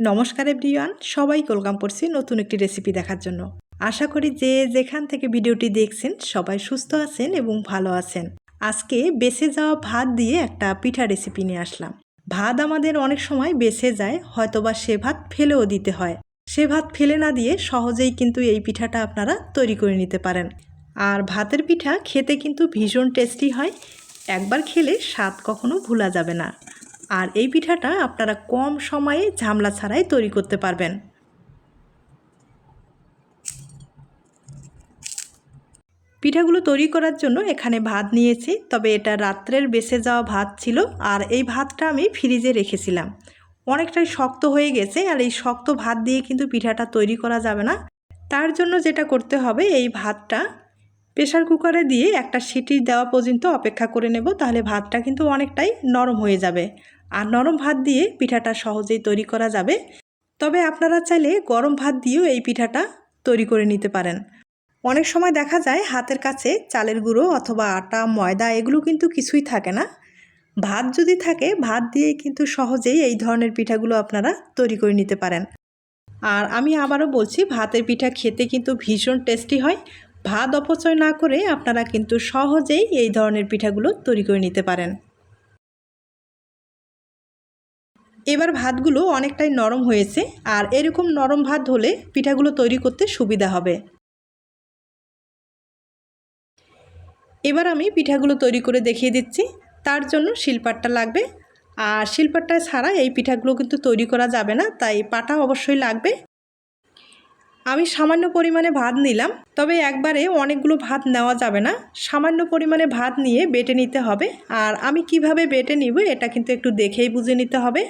নমস্কার এভরিওয়ান, সবাই ওয়েলকাম করছি নতুন একটি রেসিপি দেখার জন্য। আশা করি যে যেখান থেকে ভিডিওটি দেখছেন, সবাই সুস্থ আছেন এবং ভালো আছেন। আজকে বেঁচে যাওয়া ভাত দিয়ে একটা পিঠা রেসিপি নিয়ে আসলাম। ভাত আমাদের অনেক সময় বেঁচে যায়, হয়তোবা সে ভাত ফেলেও দিতে হয়। সে ভাত ফেলে না দিয়ে সহজেই কিন্তু এই পিঠাটা আপনারা তৈরি করে নিতে পারেন। আর ভাতের পিঠা খেতে কিন্তু ভীষণ টেস্টি হয়, একবার খেলে স্বাদ কখনো ভোলা যাবে না। আর এই পিঠাটা আপনারা কম সময়ে ঝামলা ছাড়াই তৈরি করতে পারবেন। পিঠাগুলো তৈরি করার জন্য এখানে ভাত নিয়েছি, তবে এটা রাত্রের বেসে যাওয়া ভাত ছিল আর এই ভাতটা আমি ফ্রিজে রেখেছিলাম। অনেকটাই শক্ত হয়ে গেছে আর এই শক্ত ভাত দিয়ে কিন্তু পিঠাটা তৈরি করা যাবে না। তার জন্য যেটা করতে হবে, এই ভাতটা প্রেশার কুকারে দিয়ে একটা সিটি দেওয়া পর্যন্ত অপেক্ষা করে নেব, তাহলে ভাতটা কিন্তু অনেকটাই নরম হয়ে যাবে। আর নরম ভাত দিয়ে পিঠাটা সহজেই তৈরি করা যাবে। তবে আপনারা চাইলে গরম ভাত দিয়েও এই পিঠাটা তৈরি করে নিতে পারেন। অনেক সময় দেখা যায় হাতের কাছে চালের গুঁড়ো অথবা আটা, ময়দা এগুলো কিন্তু কিছুই থাকে না। ভাত যদি থাকে, ভাত দিয়ে কিন্তু সহজেই এই ধরনের পিঠাগুলো আপনারা তৈরি করে নিতে পারেন। আর আমি আবারও বলছি, ভাতের পিঠা খেতে কিন্তু ভীষণ টেস্টি হয়। ভাত অপচয় না করে আপনারা কিন্তু সহজেই এই ধরনের পিঠাগুলো তৈরি করে নিতে পারেন। এবার ভাতগুলো অনেকটাই নরম হয়েছে আর এরকম নরম ভাত হলে পিঠাগুলো তৈরি করতে সুবিধা হবে। এবার আমি পিঠাগুলো তৈরি করে দেখিয়ে দিচ্ছি। তার জন্য শিলপাটটা লাগবে। আর শিলপাটটা ছাড়া এই পিঠাগুলো কিন্তু তৈরি করা যাবে না, তাই পাটা অবশ্যই লাগবে। আমি সামান্য পরিমাণে ভাত নিলাম, তবে একবারে অনেকগুলো ভাত নেওয়া যাবে না। সামান্য পরিমাণে ভাত নিয়ে বেটে নিতে হবে। আর আমি কীভাবে বেটে নিব এটা কিন্তু একটু দেখেই বুঝে নিতে হবে।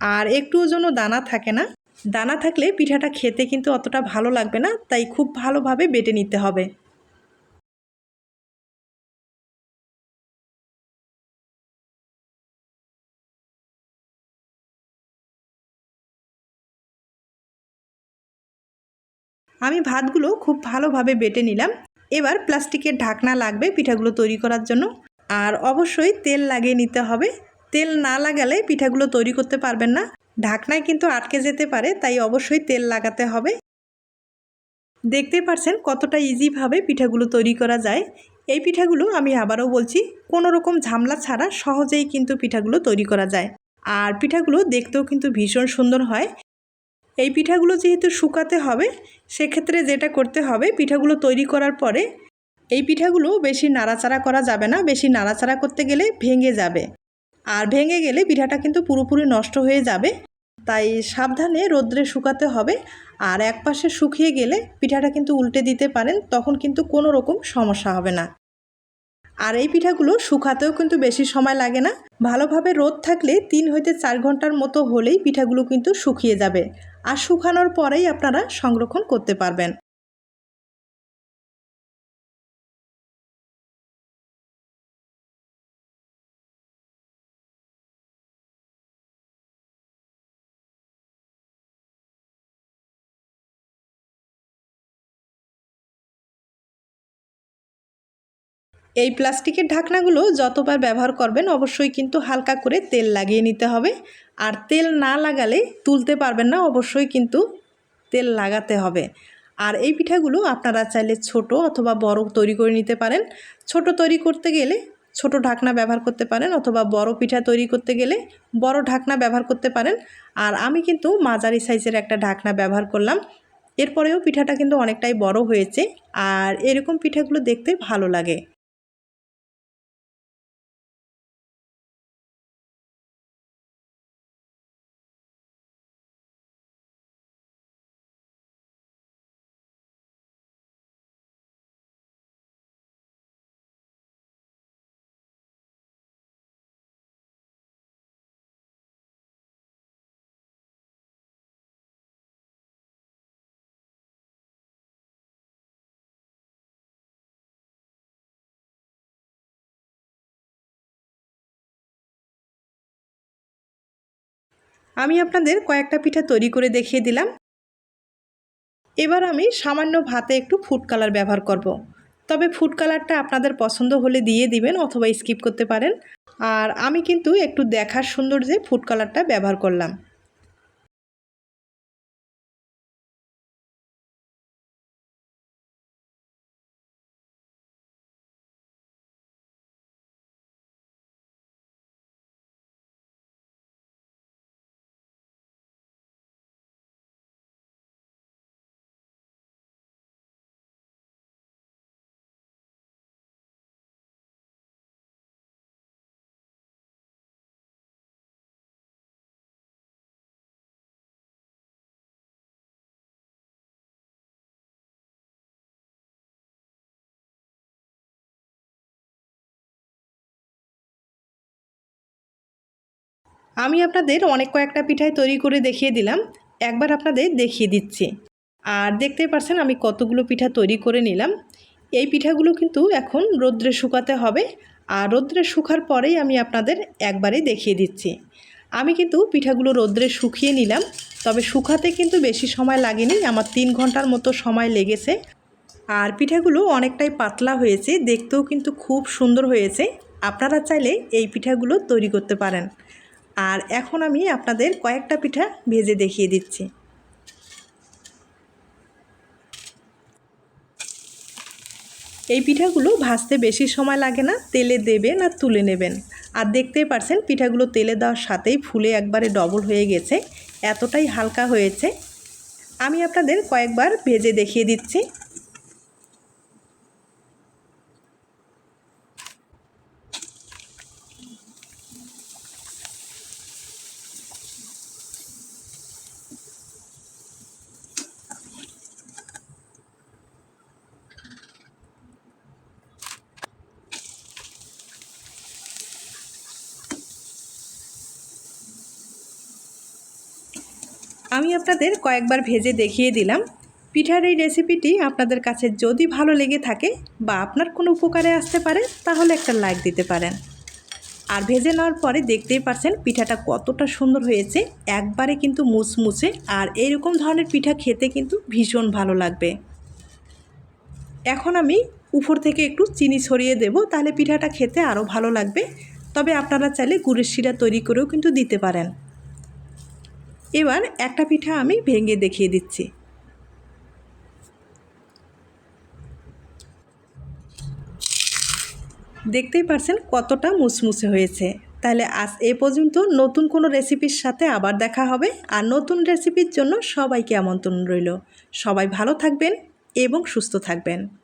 আর একটুও যেন দানা থাকে না। দানা থাকলে পিঠাটা খেতে কিন্তু অতটা ভালো লাগবে না, তাই খুব ভালোভাবে বেটে নিতে হবে। আমি ভাতগুলো খুব ভালোভাবে বেটে নিলাম। এবার প্লাস্টিকের ঢাকনা লাগবে পিঠাগুলো তৈরি করার জন্য। আর অবশ্যই তেল লাগিয়ে নিতে হবে। তেল না লাগালে পিঠাগুলো তৈরি করতে পারবেন না। ঢাকনায় কিন্তু আটকে যেতে পারে, তাই অবশ্যই তেল লাগাতে হবে। দেখতে পারছেন কতটা ইজিভাবে পিঠাগুলো তৈরি করা যায়। এই পিঠাগুলো আমি আবারও বলছি, কোনো রকম ঝামলা ছাড়া সহজেই কিন্তু পিঠাগুলো তৈরি করা যায়। আর পিঠাগুলো দেখতেও কিন্তু ভীষণ সুন্দর হয়। এই পিঠাগুলো যেহেতু শুকাতে হবে, সেক্ষেত্রে যেটা করতে হবে, পিঠাগুলো তৈরি করার পরে এই পিঠাগুলো বেশি নাড়াচাড়া করা যাবে না। বেশি নাড়াচাড়া করতে গেলে ভেঙে যাবে। আর ভেঙে গেলে পিঠাটা কিন্তু পুরোপুরি নষ্ট হয়ে যাবে। তাই সাবধানে রোদ্রে শুকাতে হবে। আর এক পাশে শুকিয়ে গেলে পিঠাটা কিন্তু উল্টে দিতে পারেন, তখন কিন্তু কোনো রকম সমস্যা হবে না। আর এই পিঠাগুলো শুকাতেও কিন্তু বেশি সময় লাগে না। ভালোভাবে রোদ থাকলে তিন হইতে চার ঘণ্টার মতো হলেই পিঠাগুলো কিন্তু শুকিয়ে যাবে। আর শুকানোর পরেই আপনারা সংরক্ষণ করতে পারবেন। এই প্লাস্টিকের ঢাকনাগুলো যতবার ব্যবহার করবেন অবশ্যই কিন্তু হালকা করে তেল লাগিয়ে নিতে হবে। আর তেল না লাগালে তুলতে পারবেন না, অবশ্যই কিন্তু তেল লাগাতে হবে। আর এই পিঠাগুলো আপনারা চাইলে ছোট অথবা বড় তৈরি করে নিতে পারেন। ছোট তৈরি করতে গেলে ছোট ঢাকনা ব্যবহার করতে পারেন অথবা বড় পিঠা তৈরি করতে গেলে বড় ঢাকনা ব্যবহার করতে পারেন। আর আমি কিন্তু মাঝারি সাইজের একটা ঢাকনা ব্যবহার করলাম। এরপরেও পিঠাটা কিন্তু অনেকটাই বড় হয়েছে। আর এরকম পিঠাগুলো দেখতে ভালো লাগে। আমি আপনাদের কয়েকটা পিঠা তৈরি করে দেখিয়ে দিলাম। এবার আমি সামান্য ভাতে একটু ফুড কালার ব্যবহার করব। তবে ফুড কালারটা আপনাদের পছন্দ হলে দিয়ে দিবেন অথবা স্কিপ করতে পারেন। আর আমি কিন্তু একটু দেখার সৌন্দর্যে ফুড কালারটা ব্যবহার করলাম। আমি আপনাদের অনেক কয়েকটা পিঠাই তৈরি করে দেখিয়ে দিলাম। একবার আপনাদের দেখিয়ে দিচ্ছি। আর দেখতেই পারছেন, আমি কতগুলো পিঠা তৈরি করে নিলাম। এই পিঠাগুলো কিন্তু এখন রোদ্রে শুকাতে হবে। আর রোদ্রে শুকার পরেই আমি আপনাদের একবারে দেখিয়ে দিচ্ছি। আমি কিন্তু পিঠাগুলো রোদ্রে শুকিয়ে নিলাম। তবে শুকাতে কিন্তু বেশি সময় লাগেনি। আমার তিন ঘণ্টার মতো সময় লেগেছে। আর পিঠাগুলো অনেকটাই পাতলা হয়েছে। দেখতেও কিন্তু খুব সুন্দর হয়েছে। আপনারা চাইলে এই পিঠাগুলো তৈরি করতে পারেন। আর এখন আমি আপনাদের কয়েকটা পিঠা ভেজে দেখিয়ে দিচ্ছি। এই পিঠাগুলো ভাজতে বেশি সময় লাগে না, তেলে দেবেন আর তুলে নেবেন। আর দেখতেই পারছেন, পিঠাগুলো তেলে দেওয়ার সাথেই ফুলে একবারে ডবল হয়ে গেছে, এতটাই হালকা হয়েছে। আমি আপনাদের কয়েকবার ভেজে দেখিয়ে দিচ্ছি। আমি আপনাদের কয়েকবার ভেজে দেখিয়ে দিলাম। পিঠার এই রেসিপিটি আপনাদের কাছে যদি ভালো লেগে থাকে বা আপনার কোনো উপকারে আসতে পারে, তাহলে একটা লাইক দিতে পারেন। আর ভেজে নেওয়ার পরে দেখতেই পারছেন পিঠাটা কতটা সুন্দর হয়েছে, একবারে কিন্তু মুচমুচে, আর এরকম ধরনের পিঠা খেতে কিন্তু ভীষণ ভালো লাগবে। এখন আমি উপর থেকে একটু চিনি ছড়িয়ে দেব, তাহলে পিঠাটা খেতে আরও ভালো লাগবে। তবে আপনারা চাইলে গুড়ের শিরা তৈরি করেও কিন্তু দিতে পারেন। এবার একটা পিঠা আমি ভেঙে দেখিয়ে দিচ্ছি। দেখতেই পারছেন কতটা মুচমুচে হয়েছে। তাহলে আজ এ পর্যন্ত নতুন কোনো রেসিপির সাথে আবার দেখা হবে আর নতুন রেসিপির জন্য সবাইকে আমন্ত্রণ রইল। সবাই ভালো থাকবেন এবং সুস্থ থাকবেন।